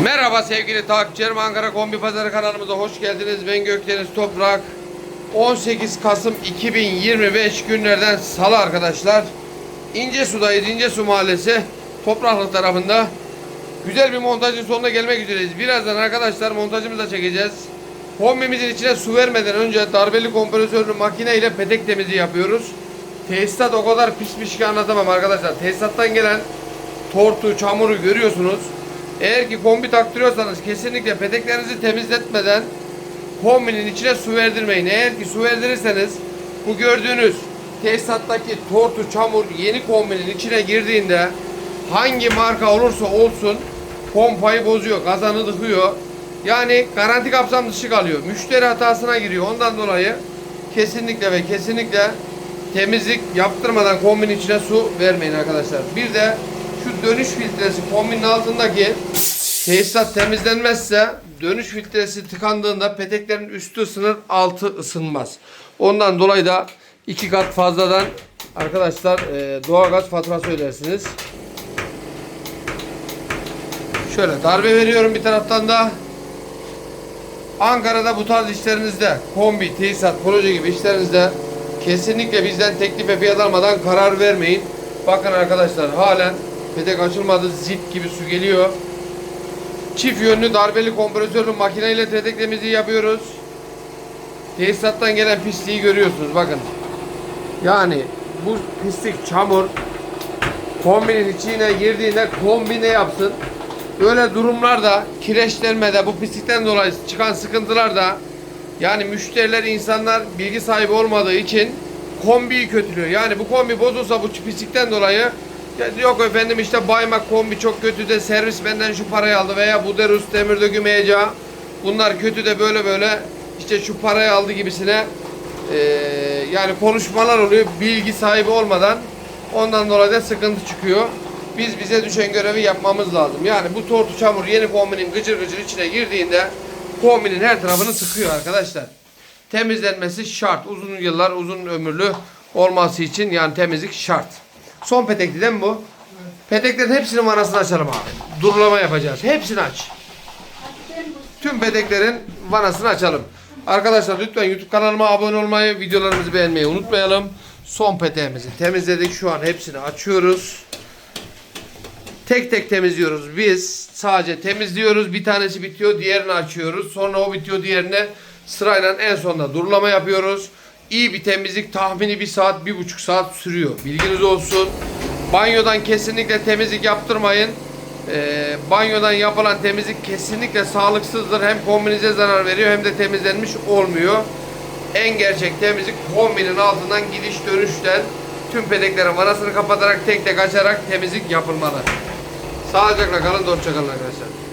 Merhaba sevgili takipçilerim Ankara Kombi Pazarı kanalımıza hoş geldiniz. Ben Gökdeniz Toprak. 18 Kasım 2025 günlerden salı arkadaşlar. İncesu'dayız. İncesu Mahallesi Topraklık tarafında. Güzel bir montajın sonuna gelmek üzereyiz. Birazdan arkadaşlar montajımızı da çekeceğiz. Kombimizin içine su vermeden önce darbeli kompresörlü makine ile petek temizliği yapıyoruz. Tesisat o kadar pismiş ki anlatamam arkadaşlar. Tesisattan gelen tortu, çamuru görüyorsunuz. Eğer ki kombi taktırıyorsanız kesinlikle peteklerinizi temizletmeden kombinin içine su verdirmeyin. Eğer ki su verdirirseniz bu gördüğünüz tesisattaki tortu, çamur yeni kombinin içine girdiğinde hangi marka olursa olsun pompayı bozuyor, kazanı dıkıyor. Yani garanti kapsam dışı kalıyor. Müşteri hatasına giriyor. Ondan dolayı kesinlikle ve kesinlikle temizlik yaptırmadan kombinin içine su vermeyin arkadaşlar. Bir de şu dönüş filtresi kombinin altındaki tesisat temizlenmezse dönüş filtresi tıkandığında peteklerin üstü ısınır altı ısınmaz. Ondan dolayı da iki kat fazladan arkadaşlar e, doğalgaz faturası ödersiniz. Şöyle darbe veriyorum bir taraftan da. Ankara'da bu tarz işlerinizde kombi, tesisat, proje gibi işlerinizde kesinlikle bizden teklif ve fiyat almadan karar vermeyin. Bakın arkadaşlar halen petek açılmadı zip gibi su geliyor. Çift yönlü darbeli kompresörlü makineyle petek temizliği yapıyoruz. Tesisattan gelen pisliği görüyorsunuz bakın. Yani bu pislik çamur kombinin içine girdiğinde kombi ne yapsın? Böyle durumlarda kireçlenmede bu pislikten dolayı çıkan sıkıntılarda yani müşteriler insanlar bilgi sahibi olmadığı için kombiyi kötülüyor. Yani bu kombi bozulsa bu pislikten dolayı yok efendim işte baymak kombi çok kötü de servis benden şu parayı aldı veya bu derus demir döküm heyecanı bunlar kötü de böyle böyle işte şu parayı aldı gibisine eee, yani konuşmalar oluyor bilgi sahibi olmadan ondan dolayı da sıkıntı çıkıyor. Biz bize düşen görevi yapmamız lazım. Yani bu tortu çamur yeni kombinin gıcır gıcır içine girdiğinde kombinin her tarafını sıkıyor arkadaşlar. Temizlenmesi şart. Uzun yıllar uzun ömürlü olması için yani temizlik şart. Son petekli değil mi bu? Peteklerin hepsinin vanasını açalım abi. Durulama yapacağız. Hepsini aç. Tüm peteklerin vanasını açalım. Arkadaşlar lütfen YouTube kanalıma abone olmayı, videolarımızı beğenmeyi unutmayalım. Son peteğimizi temizledik. Şu an hepsini açıyoruz. Tek tek temizliyoruz biz. Sadece temizliyoruz. Bir tanesi bitiyor, diğerini açıyoruz. Sonra o bitiyor, diğerine sırayla en sonunda durulama yapıyoruz. İyi bir temizlik tahmini bir saat, bir buçuk saat sürüyor. Bilginiz olsun. Banyodan kesinlikle temizlik yaptırmayın. Ee, banyodan yapılan temizlik kesinlikle sağlıksızdır. Hem kombinize zarar veriyor hem de temizlenmiş olmuyor. En gerçek temizlik kombinin altından gidiş dönüşten tüm pedeklerin vanasını kapatarak tek tek açarak temizlik yapılmalı. Sağlıcakla kalın, hoşça kalın arkadaşlar.